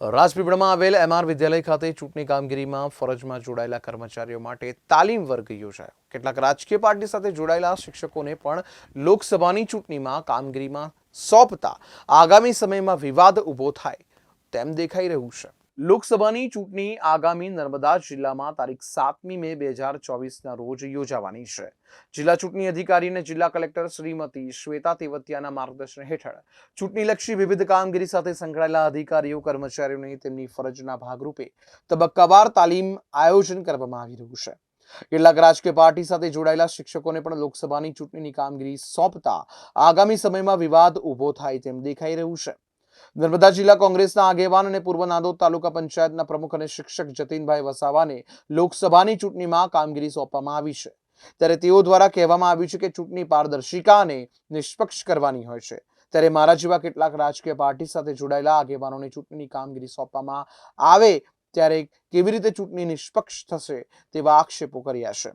રાજપીપળામાં આવેલ એમઆર વિદ્યાલય ખાતે ચૂંટણી કામગીરીમાં ફરજમાં જોડાયેલા કર્મચારીઓ માટે તાલીમ વર્ગ યોજાયો. કેટલાક રાજકીય પાર્ટી સાથે જોડાયેલા શિક્ષકોને પણ લોકસભાની ચૂંટણીમાં કામગીરીમાં સોંપતા આગામી સમયમાં વિવાદ ઊભો થાય તેમ દેખાઈ રહ્યું છે. લોકસભાની ચૂંટણી આગામી નર્મદા જિલ્લામાં તારીખ સાતમી મે બે હજાર ચોવીસના રોજ યોજાવાની છે. જિલ્લા ચૂંટણી અધિકારી અને જિલ્લા કલેક્ટર શ્રીમતી શ્વેતા તેવતિયાના માર્ગદર્શન હેઠળ ચૂંટણીલક્ષી વિવિધ કામગીરી સાથે સંકળાયેલા અધિકારીઓ કર્મચારીઓને તેમની ફરજના ભાગરૂપે તબક્કાવાર તાલીમ આયોજન કરવામાં આવી રહ્યું છે. કેટલાક રાજકીય પાર્ટી સાથે જોડાયેલા શિક્ષકોને પણ લોકસભાની ચૂંટણીની કામગીરી સોંપતા આગામી સમયમાં વિવાદ ઊભો થાય તેમ દેખાઈ રહ્યું છે. નર્મદા જિલ્લા કોંગ્રેસના આગેવાન અને પૂર્વ નાંદોદ તાલુકા પંચાયતના પ્રમુખ અને શિક્ષક જતીનભાઈ વસાવાને લોકસભાની ચૂંટણીમાં કામગીરી સોંપવામાં આવી છે. ત્યારે તેઓ દ્વારા કહેવામાં આવ્યું છે કે ચૂંટણી પારદર્શિકા અને નિષ્પક્ષ કરવાની હોય છે. ત્યારે મારા જેવા કેટલાક રાજકીય પાર્ટી સાથે જોડાયેલા આગેવાનોને ચૂંટણીની કામગીરી સોંપવામાં આવે ત્યારે કેવી રીતે ચૂંટણી નિષ્પક્ષ થશે તેવા આક્ષેપો કર્યા છે.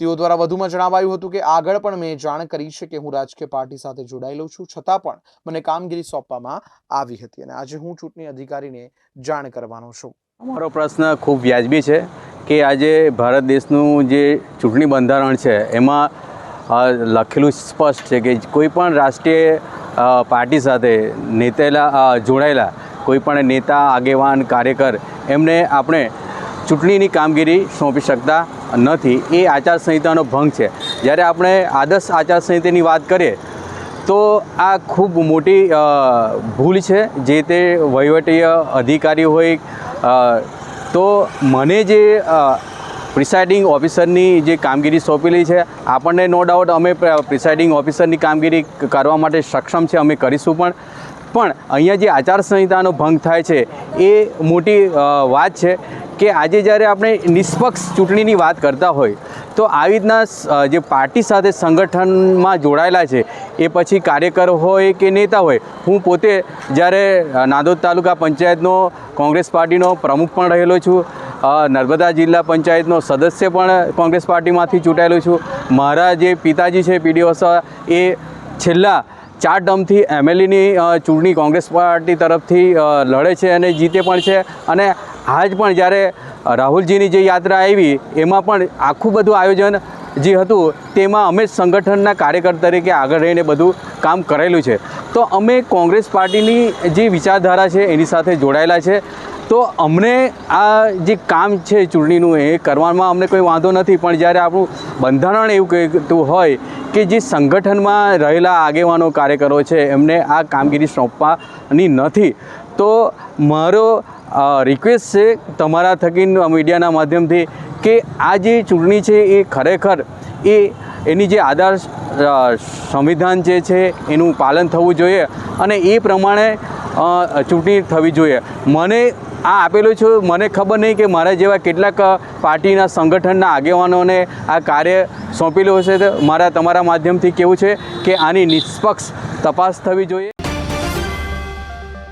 તેઓ દ્વારા વધુમાં જણાવાયું હતું કે આગળ પણ મેં જાણ કરી છે કે હું રાજકીય પાર્ટી સાથે જોડાયેલો છું, છતાં પણ મને કામગીરી સોંપવામાં આવી હતી અને આજે હું ચૂંટણી અધિકારીને જાણ કરવાનો છું. અમારો પ્રશ્ન ખૂબ વ્યાજબી છે કે આજે ભારત દેશનું જે ચૂંટણી બંધારણ છે, એમાં લખેલું સ્પષ્ટ છે કે કોઈ પણ રાષ્ટ્રીય પાર્ટી સાથે નેતેલા જોડાયેલા કોઈ પણ નેતા, આગેવાન, કાર્યકર, એમને આપણે ચૂંટણીની કામગીરી સોંપી શકતા નથી. એ આચારસંહિતાનો ભંગ છે. જ્યારે આપણે આદર્શ આચારસંહિતાની વાત કરીએ, તો આ ખૂબ મોટી ભૂલ છે જે તે વહીવટીય અધિકારી હોય તો મને જે પ્રિસાઇડિંગ ઓફિસરની જે કામગીરી સોંપેલી છે, આપણને નો ડાઉટ અમે પ્રિસાઇડિંગ ઓફિસરની કામગીરી કરવા માટે સક્ષમ છે, અમે કરીશું પણ. પણ અહીંયા જે આચારસંહિતાનો ભંગ થાય છે, એ મોટી વાત છે કે આજે જ્યારે આપણે નિષ્પક્ષ ચૂંટણીની વાત કરતા હોય, તો આવી રીતના જે પાર્ટી સાથે સંગઠનમાં જોડાયેલા છે, એ પછી કાર્યકર હોય કે નેતા હોય, હું પોતે જ્યારે નાંદોદ તાલુકા પંચાયતનો કોંગ્રેસ પાર્ટીનો પ્રમુખ પણ રહેલો છું નર્મદા જિલ્લા પંચાયતનો સદસ્ય પણ કોંગ્રેસ પાર્ટીમાંથી ચૂંટાયેલો છું, મારા જે પિતાજી છે પીડી એ છેલ્લા ચાર ડમથી એમએલએની ચૂંટણી કોંગ્રેસ પાર્ટી તરફથી લડે છે અને જીતે પણ છે. અને આજ પણ જ્યારે રાહુલજીની જે યાત્રા આવી, એમાં પણ આખું બધું આયોજન જે હતું, તેમાં અમે સંગઠનના કાર્યકર તરીકે આગળ રહીને બધું કામ કરેલું છે. તો અમે કોંગ્રેસ પાર્ટીની જે વિચારધારા છે, એની સાથે જોડાયેલા છે. તો અમને આ જે કામ છે ચૂંટણીનું, એ કરવામાં અમને કોઈ વાંધો નથી. પણ જ્યારે આપણું બંધારણ એવું કહેતું હોય કે જે સંગઠનમાં રહેલા આગેવાનો, કાર્યકરો છે, એમને આ કામગીરી સોંપવાની નથી. તો મારો રિક્વેસ્ટ છે તમારા થકી મીડિયાના માધ્યમથી કે આ જે ચૂંટણી છે એ ખરેખર એ એની જે આધાર સંવિધાન જે છે, એનું પાલન થવું જોઈએ અને એ પ્રમાણે ચૂંટણી થવી જોઈએ. મને આ આપેલું છું, મને ખબર નહીં કે મારા જેવા કેટલાક પાર્ટીના સંગઠનના આગેવાનોને આ કાર્ય સોંપેલું હશે. તો મારા, તમારા માધ્યમથી કેવું છે કે આની નિષ્પક્ષ તપાસ થવી જોઈએ.